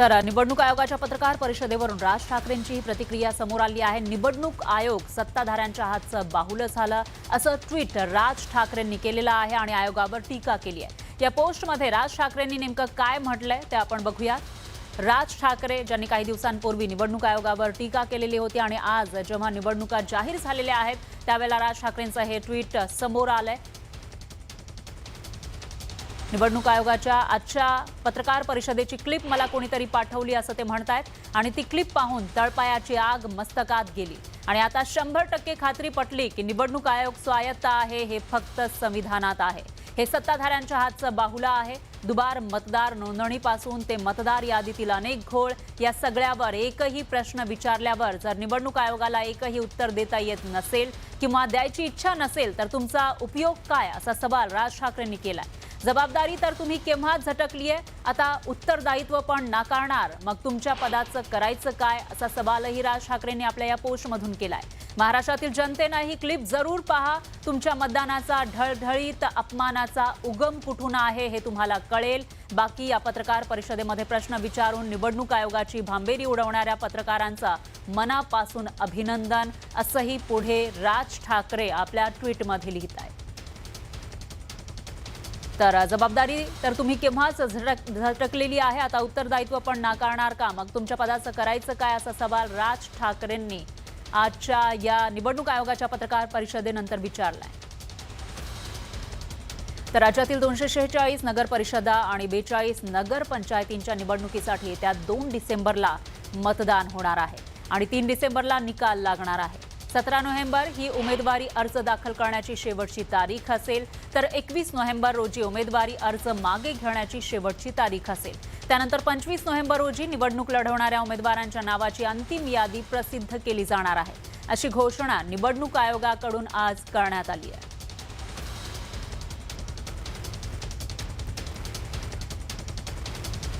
तर निवडणूक आयोगाच्या पत्रकार परिषदेवरून राज ठाकरेंची ही प्रतिक्रिया समोर आली आहे. निवडणूक आयोग सत्ताधाऱ्यांच्या हातचं बाहुलं झालं असं ट्विट राज ठाकरेंनी केलेलं आहे आणि आयोगावर टीका केली आहे. या पोस्टमध्ये राज ठाकरेंनी नेमकं काय म्हटलंय ते आपण बघूयात. राज ठाकरे ज्यांनी काही दिवसांपूर्वी निवडणूक आयोगावर टीका केलेली होती आणि आज जेव्हा निवडणुका जाहीर झालेल्या आहेत त्यावेळेला राज ठाकरेंचं हे ट्विट समोर आलंय. निवडणूक आयोगाच्या आजच्या पत्रकार परिषदेची क्लिप मला कोणीतरी पाठवली असं ते म्हणतायत. आणि ती क्लिप पाहून तळपायाची आग मस्तकात गेली. आणि आता शंभर टक्के खात्री पटली की निवडणूक आयोग स्वायत्त आहे हे फक्त संविधानात आहे. हे सत्ताधाऱ्यांच्या हातचं बाहुला आहे. दुबार मतदार नोंदणीपासून ते मतदार यादीतील अनेक घोळ. या सगळ्यावर एकही प्रश्न विचारल्यावर जर निवडणूक आयोगाला एकही उत्तर देता येत नसेल किंवा द्यायची इच्छा नसेल तर तुमचा उपयोग काय असा सवाल राज ठाकरेंनी केलाय. जबाबदारी तर तुम्ही केव्हा झटकलीये? आता उत्तरदायित्व पण नाकारणार. मग तुमच्या पदाचं करायचं काय? असा सवालही राज ठाकरेंनी आपल्या या पोस्टमधून केलाय. महाराष्ट्रातील जनतेनं ही क्लिप जरूर पहा. तुमच्या मतदानाचा ढळढळीत अपमानाचा उगम कुठून आहे हे तुम्हाला कळेल. बाकी या पत्रकार परिषदेमध्ये प्रश्न विचारून निवडणूक आयोगाची भांबेरी उडवणाऱ्या पत्रकारांचा मनापासून अभिनंदन. असंही पुढे राज ठाकरे आपल्या ट्विटमध्ये लिहित आहेत तर जबाबदारी तर तुम्ही केव्हाच झटक झटकलेली आहे. आता उत्तरदायित्व पण नाकारणार का? मग तुमच्या पदाचं करायचं काय? असा सवाल राज ठाकरेंनी आजच्या या निवडणूक आयोगाच्या पत्रकार परिषदेनंतर विचारलाय. तर राज्यातील दोनशे शेहेचाळीस नगर परिषदा आणि बेचाळीस नगर पंचायतींच्या निवडणुकीसाठी त्या दोन डिसेंबरला मतदान होणार आहे आणि तीन डिसेंबरला निकाल लागणार आहे. सतरा नोव्हेंबर ही उमेदवारी अर्ज दाखल करण्याची शेवटची तारीख असेल तर एकवीस नोव्हेंबर रोजी उमेदवारी अर्ज मागे घेण्याची शेवटची तारीख असेल. त्यानंतर पंचवीस नोव्हेंबर रोजी निवडणूक लढवणाऱ्या उमेदवारांच्या नावाची अंतिम यादी प्रसिद्ध केली जाणार आहे. अशी घोषणा निवडणूक आयोगाकडून आज करण्यात आली आहे.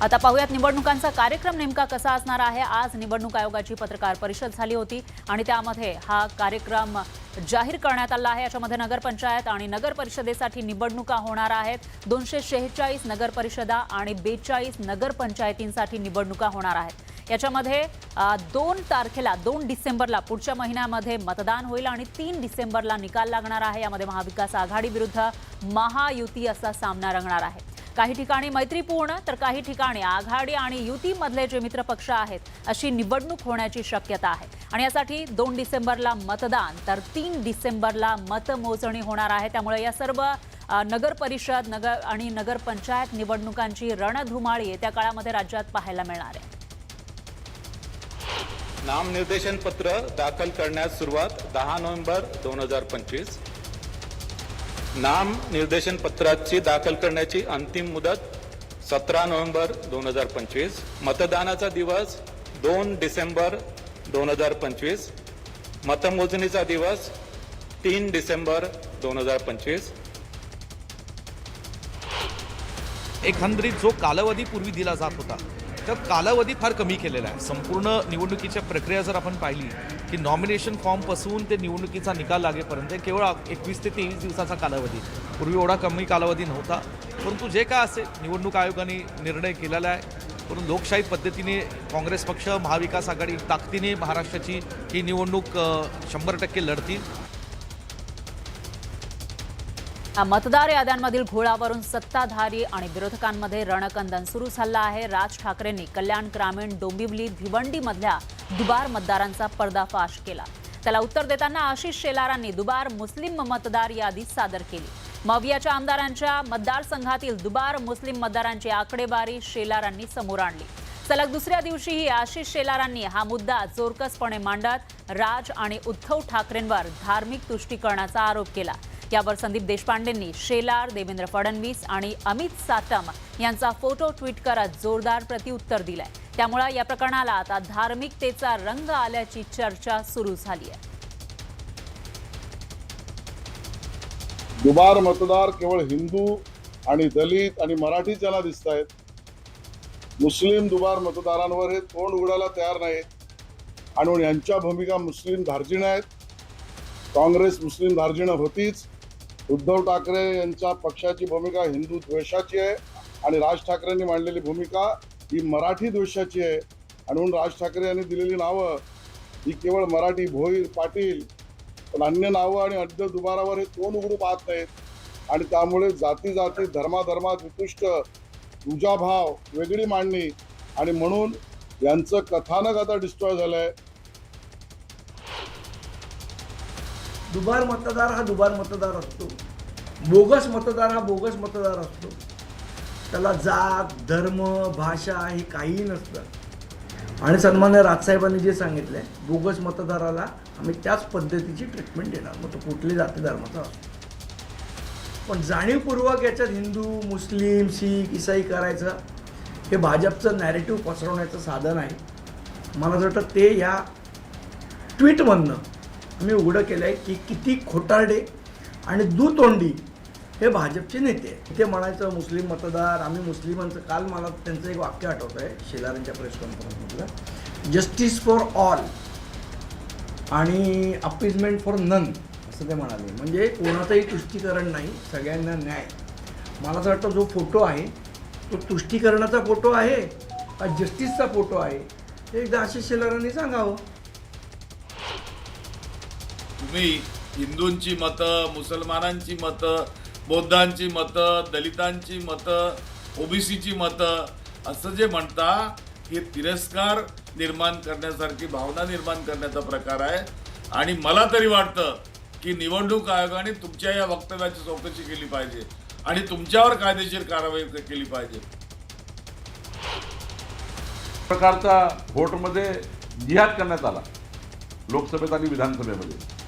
आता पाहूयात निवडणुकांचा कार्यक्रम नेमका कसा असणार आहे. आज निवडणूक आयोगाची पत्रकार परिषद झाली होती आणि त्यामध्ये हा कार्यक्रम जाहीर करण्यात आला आहे. याच्यामध्ये नगरपंचायत आणि नगर परिषदेसाठी निवडणुका होणार आहेत. दोनशे शेहेचाळीस नगरपरिषदा आणि बेचाळीस नगरपंचायतींसाठी निवडणुका होणार आहेत. याच्यामध्ये दोन तारखेला दोन डिसेंबरला पुढच्या महिन्यामध्ये मतदान होईल आणि तीन डिसेंबरला निकाल लागणार आहे. यामध्ये महाविकास आघाडी विरुद्ध महायुती असा सामना रंगणार आहे. काही ठिकाणी मैत्रीपूर्ण तर काही ठिकाणी आघाडी आणि युतीमधले जे मित्रपक्ष आहेत अशी निवडणूक होण्याची शक्यता आहे. आणि यासाठी दोन डिसेंबरला मतदान तर तीन डिसेंबरला मतमोजणी होणार आहे. त्यामुळे या सर्व नगर परिषद नगर आणि नगरपंचायत निवडणुकांची रणधुमाळी येत्या काळामध्ये राज्यात पाहायला मिळणार आहे. नामनिर्देशन पत्र दाखल करण्यास सुरुवात दहा नोव्हेंबर दोन हजार पंचवीस. नाम निर्देशन पत्राची दाखल करण्याची अंतिम मुदत सतरा नोव्हेंबर दोन हजार पंचवीस. मतदानाचा दिवस दोन डिसेंबर दोन हजार पंचवीस. मतमोजणीचा दिवस तीन डिसेंबर दोन हजार पंचवीस. एकंदरीत जो कालावधी पूर्वी दिला जात होता तर कालावधी फार कमी केलेला आहे. संपूर्ण निवडणुकीच्या प्रक्रिया जर आपण पाहिली की नॉमिनेशन फॉर्मपासून ते निवडणुकीचा निकाल लागेपर्यंत केवळ एकवीस ते तेवीस दिवसाचा कालावधी. पूर्वी एवढा कमी कालावधी नव्हता. परंतु जे काय असेल निवडणूक आयोगाने निर्णय केलेला आहे. परंतु लोकशाही पद्धतीने काँग्रेस पक्ष महाविकास आघाडी ताकदीने महाराष्ट्राची ही निवडणूक शंभर टक्के लढतील. मतदार याद्यांमधील घोळावरून सत्ताधारी आणि विरोधकांमध्ये रणकंदन सुरू झालं आहे. राज ठाकरेंनी कल्याण ग्रामीण डोंबिवली भिवंडीमधल्या दुबार मतदारांचा पर्दाफाश केला. त्याला उत्तर देताना आशिष शेलारांनी दुबार मुस्लिम मतदार यादी सादर केली. मवियाच्या आमदारांच्या मतदारसंघातील दुबार मुस्लिम मतदारांची आकडेवारी शेलारांनी समोर आणली. सलग दुसऱ्या दिवशीही आशिष शेलारांनी हा मुद्दा जोरकसपणे मांडत राज आणि उद्धव ठाकरेंवर धार्मिक तुष्टीकरणाचा आरोप केला. यावर संदीप देशपांडेंनी शेलार देवेंद्र फडणवीस आणि अमित सातम यांचा फोटो ट्विट करत जोरदार प्रत्युत्तर दिलंय. त्यामुळे या प्रकरणाला आता धार्मिकतेचा रंग आल्याची चर्चा सुरू झाली आहे. दुबार मतदार केवळ हिंदू आणि दलित आणि मराठी ज्याला दिसत आहेत मुस्लिम दुबार मतदारांवर हे तोंड उघडायला तयार नाहीत. आणि यांच्या भूमिका मुस्लिम धार्जिण आहेत. काँग्रेस मुस्लिम धार्जिण होतीच उद्धव ठाकरे यांच्या पक्षाची भूमिका हिंदू द्वेषाची आहे आणि राज ठाकरेंनी मांडलेली भूमिका ही मराठी द्वेषाची आहे. आणि म्हणून राज ठाकरे यांनी दिलेली नावं ही केवळ मराठी भोईर पाटील पण अन्य नावं आणि अड्ड दुबारावर हे तोंड उघडू पाहत नाहीत? आणि त्यामुळे जाती जाती धर्माधर्मात वितुष्ट भाव वेगळी मांडणी आणि म्हणून यांचं कथानक आता डिस्ट्रॉय झालं आहे दुबार मतदार हा दुबार मतदार असतो. बोगस मतदार हा बोगस मतदार असतो. त्याला जात धर्म भाषा हे काहीही नसतं. आणि सन्मान्य राजसाहेबांनी जे सांगितलंय बोगस मतदाराला आम्ही त्याच पद्धतीची ट्रीटमेंट देणार. मग तो कुठल्या जाती धर्माचा असतो. पण जाणीवपूर्वक याच्यात हिंदू मुस्लिम शीख इसाई करायचं हे भाजपचं नॅरेटिव्ह पसरवण्याचं साधन आहे. मला असं वाटतं ते या ट्विटमधनं आम्ही उघडं केलं आहे की किती खोटारडे आणि दुतोंडी हे भाजपचे नेते ते म्हणायचं मुस्लिम मतदार आम्ही मुस्लिमांचं. काल मला त्यांचं एक वाक्य आठवतं आहे शेलारांच्या प्रेस कॉन्फरन्समधलं जस्टिस फॉर ऑल आणि अपिजमेंट फॉर नन असं ते म्हणाले. म्हणजे कोणाचंही तुष्टीकरण नाही सगळ्यांना न्याय. मला असं वाटतं जो फोटो आहे तो तुष्टीकरणाचा फोटो आहे का जस्टिसचा फोटो आहे? हे एकदा आशिष शेलारांनी सांगावं. तुम्ही हिंदूंची मतं मुसलमानांची मतं बौद्धांची मतं दलितांची मतं ओबीसीची मतं असं जे म्हणता हे तिरस्कार निर्माण करण्यासारखी भावना निर्माण करण्याचा प्रकार आहे. आणि मला तरी वाटतं की निवडणूक आयोगाने तुमच्या या वक्तव्याची चौकशी केली पाहिजे आणि तुमच्यावर कायदेशीर कारवाई केली पाहिजे. प्रकारचा व्होटमध्ये जिहाद करण्यात आला लोकसभेत आणि विधानसभेमध्ये.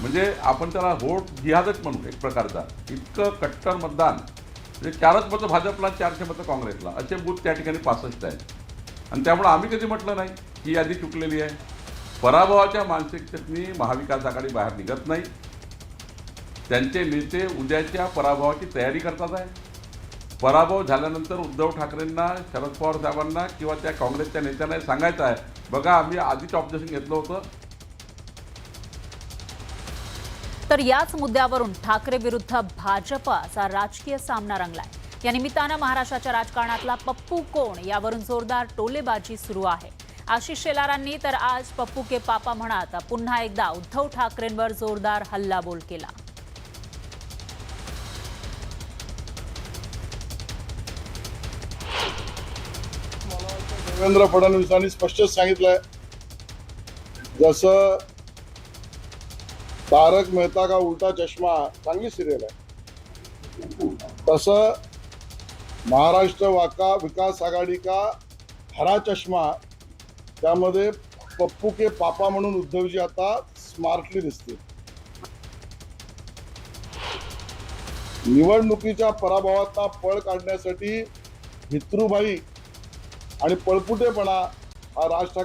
म्हणजे आपण त्याला व्होट जिहादच म्हणू एक प्रकारचा. इतकं कट्टर मतदान. म्हणजे चारच मतं भाजपला चारशे मतं काँग्रेसला. असे बूथ त्या ठिकाणी पासष्ट आहेत. आणि त्यामुळे आम्ही कधी म्हटलं नाही ही यादी चुकलेली आहे. पराभवाच्या मानसिकतेतनी महाविकास आघाडी बाहेर निघत नाही. त्यांचे नेते उद्याच्या पराभवाची तयारी करतात आहे. पराभव झाल्यानंतर उद्धव ठाकरेंना शरद पवार साहेबांना किंवा त्या काँग्रेसच्या नेत्यांना सांगायचं आहे. बघा आम्ही आधीच ऑब्जेक्शन घेतलं होतं. तर याच मुद्द्यावरून ठाकरे विरुद्ध भाजपचा राजकीय सामना रंगलाय. या निमित्तानं महाराष्ट्राच्या राजकारणातला पप्पू कोण यावरून जोरदार टोलेबाजी सुरू आहे. आशिष शेलारांनी तर आज पप्पू के पापा म्हणत पुन्हा एकदा उद्धव ठाकरेंवर जोरदार हल्लाबोल केला. देवेंद्र फडणवीसांनी स्पष्ट सांगितलंय. जसं तारक मेहता का उलटा चष्मा चांगली सिरियल आहे. तसं महाराष्ट्र वाका विकास आघाडी का हरा चष्मा त्यामध्ये पप्पू के पापा म्हणून उद्धवजी आता स्मार्टली दिसतील. निवडणुकीच्या पराभवाचा पळ काढण्यासाठी भित्रूभाई आणि पळपुटेपणा हा राज ठाकरे